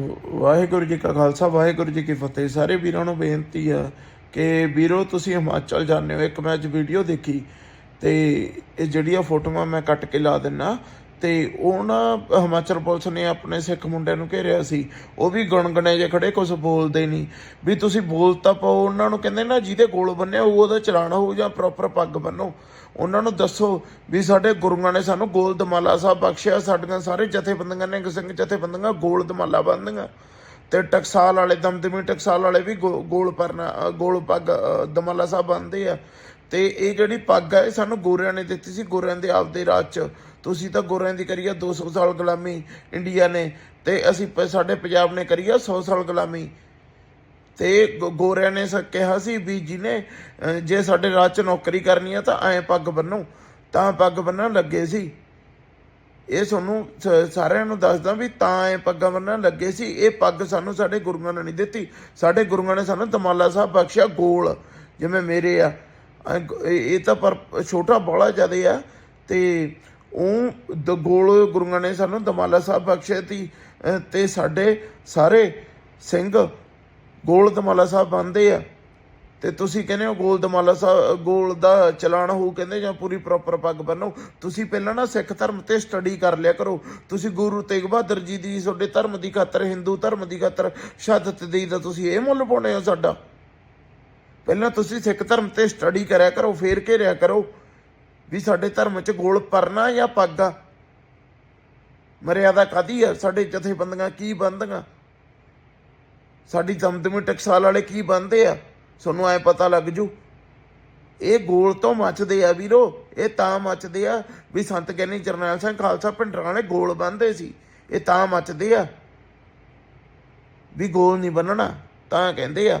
ਵਾਹਿਗੁਰੂ ਜੀ ਕਾ ਖਾਲਸਾ, ਵਾਹਿਗੁਰੂ ਜੀ ਕੀ ਫਤਿਹ। ਸਾਰੇ ਵੀਰਾਂ ਨੂੰ ਬੇਨਤੀ ਆ ਕਿ ਵੀਰੋ, ਤੁਸੀਂ ਹਿਮਾਚਲ ਜਾਂਦੇ ਹੋ। ਇੱਕ ਮੈਂ ਅੱਜ ਵੀਡੀਓ ਦੇਖੀ ਤੇ ਇਹ ਜਿਹੜੀਆਂ ਫੋਟੋਆਂ ਮੈਂ ਕੱਟ ਕੇ ਲਾ ਦਿੰਨਾ ਤੇ ਉਹ ਨਾ ਹਿਮਾਚਲ ਪੁਲਿਸ ਨੇ ਆਪਣੇ ਸਿੱਖ ਮੁੰਡਿਆਂ ਨੂੰ ਘੇਰਿਆ ਸੀ। ਉਹ ਵੀ ਗਣਗਣੇ ਜੇ ਖੜੇ ਕੁਝ ਬੋਲਦੇ ਨਹੀਂ। ਵੀ ਤੁਸੀਂ ਬੋਲ ਤਾਂ ਪਾਓ, ਉਹਨਾਂ ਨੂੰ ਕਹਿੰਦੇ ਨਾ ਜਿਹਦੇ ਗੋਲ ਬੰਨਿਆ ਉਹਦਾ ਚਲਾਣਾ ਹੋਊ ਜਾਂ ਪ੍ਰੋਪਰ ਪੱਗ ਬੰਨੋ। ਉਹਨਾਂ ਨੂੰ ਦੱਸੋ ਵੀ ਸਾਡੇ ਗੁਰੂਆਂ ਨੇ ਸਾਨੂੰ ਗੋਲ ਦਮਾਲਾ ਸਾਹਿਬ ਬਖਸ਼ਿਆ, ਸਾਡੀਆਂ ਸਾਰੇ ਜਥੇਬੰਦੀਆਂ ਨੇ ਸਿੰਘ ਜਥੇਬੰਦੀਆਂ ਗੋਲ ਦਮਾਲਾ ਬੰਨ੍ਹਦੀਆਂ। ਤੇ ਟਕਸਾਲ ਵਾਲੇ, ਦਮਦਮੀ ਟਕਸਾਲ ਵਾਲੇ ਵੀ ਗੋ- ਗੋਲ ਪਰਨਾ ਗੋਲ ਪੱਗ ਦਮਾਲਾ ਸਾਹਿਬ ਬੰਨਦੇ ਆ। ਤੇ ਇਹ ਜਿਹੜੀ ਪੱਗ ਆ, ਇਹ ਸਾਨੂੰ ਗੋਰਿਆਂ ਨੇ ਦਿੱਤੀ ਸੀ। ਗੋਰਿਆਂ ਦੇ ਆਪਦੇ ਰਾਜ ਚ। ਤੁਸੀਂ ਤਾਂ ਗੋਰਿਆਂ ਦੀ ਕਰੀ ਕਰੀਆ 200 ਸਾਲ ਗੁਲਾਮੀ ਇੰਡੀਆ ਨੇ। ਤੇ ਅਸੀਂ ਪ- ਸਾਡੇ ਪੰਜਾਬ ਨੇ ਕਰੀ ਆ 100 ਸਾਲ ਗੁਲਾਮੀ। ਤੇ ਗੋ- ਗੋਰਿਆਂ ਨੇ ਸ- ਕਿਹਾ ਸੀ ਵੀ ਜਿਹਨੇ ਜੇ ਸਾਡੇ ਰਾਜ ਚ ਨੌਕਰੀ ਕਰਨੀ ਆ ਤਾਂ ਐਂ ਪੱਗ ਬੰਨੋ ਤਾਂ ਪੱਗ ਬੰਨਣ ਲੱਗੇ ਸੀ। ਇਹ ਤੁਹਾਨੂੰ ਸ- ਸਾਰਿਆਂ ਨੂੰ ਦੱਸਦਾ ਵੀ ਤਾਂ ਇਹ ਪੱਗਾਂ ਬੰਨਣ ਲੱਗੇ ਸੀ। ਇਹ ਪੱਗ ਸਾਨੂੰ ਸਾਡੇ ਗੁਰੂਆਂ ਨੇ ਨਹੀਂ ਦਿੱਤੀ। ਸਾਡੇ ਗੁਰੂਆਂ ਨੇ ਸਾਨੂੰ ਦਮਾਲਾ ਸਾਹਿਬ ਬਖਸ਼ਿਆ, ਗੋਲ, ਜਿਵੇਂ ਮੇਰੇ ਆ। ਇਹ ਤਾਂ ਪਰ ਛੋਟਾ ਬੜਾ ਜਿਆਦੇ ਆ ਤੇ ਉਹ ਦ ਗੋਲ ਗੁਰੂਆਂ ਨੇ ਸਾਨੂੰ ਦਮਾਲਾ ਸਾਹਿਬ ਬਖਸ਼ਿਆ ਤੀ ਅ, ਤੇ ਸਾਡੇ ਸਾਰੇ ਸਿੰਘ ਗੋਲ ਦਮਾਲਾ ਸਾਹਿਬ ਬੰਦੇ ਆ। ਤੇ ਤੁਸੀਂ ਕਹਿੰਦੇ ਹੋ ਗੋਲ ਦਮਾਲਾ ਸਾਹਿਬ ਗੋਲ ਦਾ ਚਲਾਣ ਹੋਊ ਕਹਿੰਦੇ ਜਾਂ ਪੂਰੀ ਪ੍ਰੋਪਰ ਪੱਗ ਬੰਨੋ। ਤੁਸੀਂ ਪਹਿਲਾਂ ਨਾ ਸਿੱਖ ਧਰਮ ਤੇ ਸਟੱਡੀ ਕਰ ਲਿਆ ਕਰੋ। ਤੁਸੀਂ ਗੁਰੂ ਤੇਗ ਬਹਾਦਰ ਜੀ ਦੀ ਤੁਹਾਡੇ ਧਰਮ ਦੀ ਖਾਤਰ ਹਿੰਦੂ ਧਰਮ ਦੀ ਖਾਤਰ ਸ਼ਹਾਦਤ ਦੇਈ ਦਾ ਤੁਸੀਂ ਇਹ ਮੁੱਲ ਪਾਉਣੇ ਹੋ ਸਾਡਾ। ਪਹਿਲਾਂ ਤੁਸੀਂ ਸਿੱਖ ਧਰਮ ਤੇ ਸਟੱਡੀ ਕਰਿਆ ਕਰੋ, ਫੇਰ ਘੇਰਿਆ ਕਰੋ ਵੀ ਸਾਡੇ ਧਰਮ 'ਚ ਗੋਲ ਪਰਨਾ ਜਾਂ ਪੱਗ ਆ। ਮਰਿਆਦਾ ਕਾਦੀ ਆ? ਸਾਡੇ ਜਥੇਬੰਦੀਆਂ ਕੀ ਬੰਦੀਆਂ ਸਾਡੀ ਦਮਦਮੀ ਟਕਸਾਲ ਵਾਲੇ ਕੀ ਬੰਦੇ ਆ? ਤੁਹਾਨੂੰ ਐ ਪਤਾ ਲੱਗ ਜੂ। ਇਹ ਗੋਲ ਤੋਂ ਮੱਚਦੇ ਆ ਵੀਰੋ, ਇਹ ਤਾਂ ਮੱਚਦੇ ਆ ਵੀ ਸੰਤ ਗਿਆਨੀ ਜਰਨੈਲ ਸਿੰਘ ਖਾਲਸਾ ਪਿੰਡਰਾਂ ਵਾਲੇ ਗੋਲ ਬੰਦੇ ਸੀ। ਇਹ ਤਾਂ ਮੱਚਦੇ ਆ। ਵੀ ਗੋਲ ਨਹੀਂ ਬੰਨਣਾ ਤਾਂ ਕਹਿੰਦੇ ਆ